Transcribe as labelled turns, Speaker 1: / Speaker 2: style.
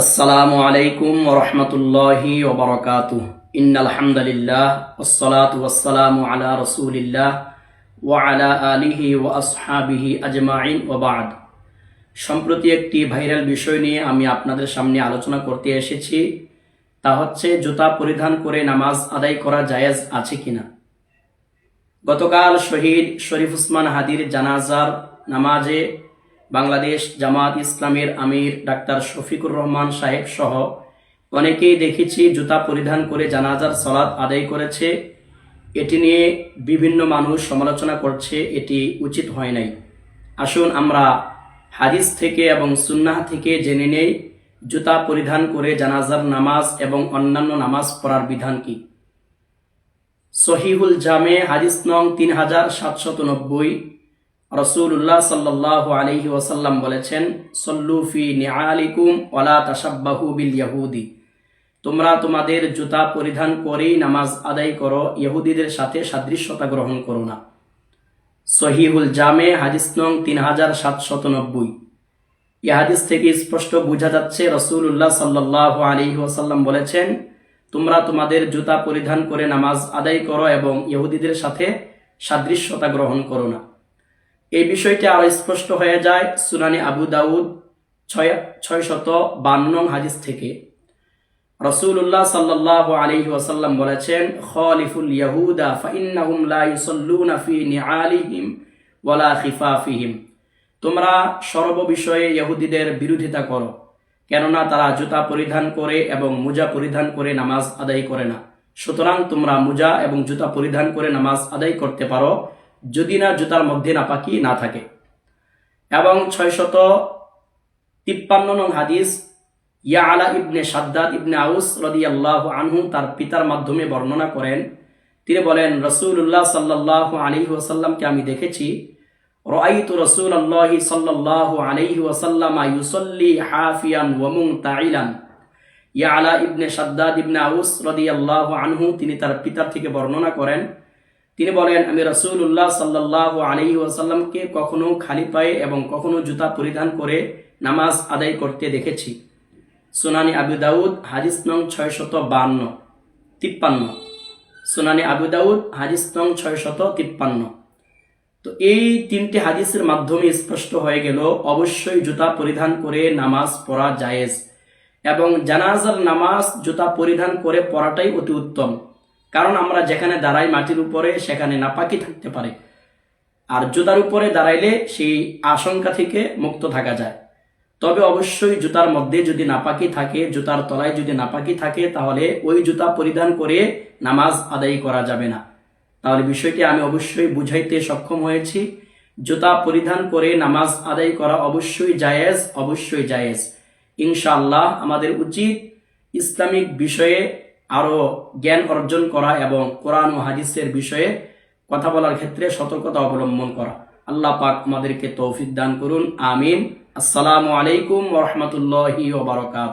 Speaker 1: আসসালামু আলাইকুম ওরহমতুল্লাহি ওবরকাতু ইন্নাল হামদুলিল্লাহ ওসসালাতু ওয়াসসালামু আলা রাসূলিল্লাহ ওয়া আলা আলিহি ওয়া আসহাবিহি আজমাইন ওয়া বাদ। সম্প্রতি একটি ভাইরাল বিষয় নিয়ে আমি আপনাদের সামনে আলোচনা করতে এসেছি, তা হচ্ছে জুতা পরিধান করে নামাজ আদায় করা জায়েজ আছে কিনা। গতকাল শহীদ শরীফ উসমান হাদির জানাজার নামাজে বাংলাদেশ জামাত ইসলামের আমির ডাক্তার শফিকুর রহমান সাহেব সহ অনেকেই দেখেছি জুতা পরিধান করে জানাজার সলাদ আদায় করেছে। এটি নিয়ে বিভিন্ন মানুষ সমালোচনা করছে, এটি উচিত হয় নাই। আসুন আমরা হাদিস থেকে এবং সুন্নাহ থেকে জেনে নেই, জুতা পরিধান করে জানাজার নামাজ এবং অন্যান্য নামাজ পড়ার বিধান কি। সহিহুল জামে, হাদিস নং তিন হাজার সাতশত নব্বই। রসুল্লাহ সাল্লাহ আলহি ওসাল্লাম বলেছেন সল্লুফি নিআলিকুম ওলা তাসাব্বাহু বিল ইয়াহুদি। তোমরা তোমাদের জুতা পরিধান করেই নামাজ আদায় করো, ইহুদিদের সাথে সাদৃশ্যতা গ্রহণ করো না। সহিহুল জামে, হাদিস নং তিন হাজার সাতশত নব্বই। এ হাদিস থেকে স্পষ্ট বোঝা যাচ্ছে রসুল্লাহ সাল্লাহ আলহি ওসাল্লাম বলেছেন, তোমরা তোমাদের জুতা পরিধান করে নামাজ আদায় করো এবং ইহুদিদের সাথে সাদৃশ্যতা গ্রহণ করো না। এই বিষয়টি আরও স্পষ্ট হয়ে যায় সুনানি আবু দাউদ ছয় শত বান্ন হাদিস থেকে। রসুল্লাহ সাল্লাহ আলহি ওয়াসাল্লাম বলেছেন, খলিফুল ইয়াহুদা ফাইন্নাহুম লা ইউসাল্লুনা ফি নিআলিহিম ওয়ালা খিফাফিহিম। তোমরা সর্ব বিষয়ে ইহুদিদের বিরোধিতা করো, কেননা তারা জুতা পরিধান করে এবং মোজা পরিধান করে নামাজ আদায় করে না। সুতরাং তোমরা মোজা এবং জুতা পরিধান করে নামাজ আদায় করতে পারো যদি না জুতার মধ্যে নাপাকি না থাকে এবং ছয়শত তিপ্পান্ন নং হাদিস ইয়া আলা ইবনে সাদ্দাদ ইবনে আউস রদি আল্লাহ আনহু তার পিতার মাধ্যমে বর্ণনা করেন তিনি বলেন রসুল্লাহ সাল্লাহ আলী ওসাল্লামকে আমি দেখেছি رأيت رسول الله صلى الله عليه وسلم يصلي حافيا ومنتعلا ইয়ালা ইবনে সাদ্দাদ ইবনে আউস রাদিয়াল্লাহু আনহু তিনি তার পিতার থেকে বর্ণনা করেন তিনি বলেন, আমি রাসূলুল্লাহ সাল্লাল্লাহু আলাইহি ওয়াসাল্লামকে কখনো খালি পায়ে এবং কখনো জুতা পরিধান করে নামাজ আদায় করতে দেখেছি। সোনানি আবু দাউদ, হাদিস নং ছয়শত বান্ন তিপ্পান্ন। সোনানি আবু দাউদ, হাদিস নং ছয়শত তিপ্পান্ন। তো এই তিনটি হাদিসের মাধ্যমে স্পষ্ট হয়ে গেল, অবশ্যই জুতা পরিধান করে নামাজ পড়া জায়েজ এবং জানাজার নামাজ জুতা পরিধান করে পড়াটাই অতি উত্তম। কারণ আমরা যেখানে দাঁড়াই মাটির উপরে, সেখানে নাপাকি থাকতে পারে। আর জুতার উপরে দাঁড়াইলে সেই আশঙ্কা থেকে মুক্ত থাকা যায়। তবে অবশ্যই জুতার মধ্যে যদি নাপাকি থাকে, জুতার তলায় যদি নাপাকি থাকে, তাহলে ওই জুতা পরিধান করে নামাজ আদায় করা যাবে না। তাহলে বিষয়টি আমি অবশ্যই বুঝাইতে সক্ষম হয়েছি। জুতা পরিধান করে নামাজ আদায় করা অবশ্যই জায়েজ অবশ্যই জায়েজ। ইনশাল্লাহ আমাদের উচিত ইসলামিক বিষয়ে আরও জ্ঞান অর্জন করা এবং কোরআন ও হাদিসের বিষয়ে কথা বলার ক্ষেত্রে সতর্কতা অবলম্বন করা। আল্লাহ পাক আমাদেরকে তৌফিক দান করুন। আমিন। আসসালামু আলাইকুম ওরহমতুল্লাহি ওবরাকাত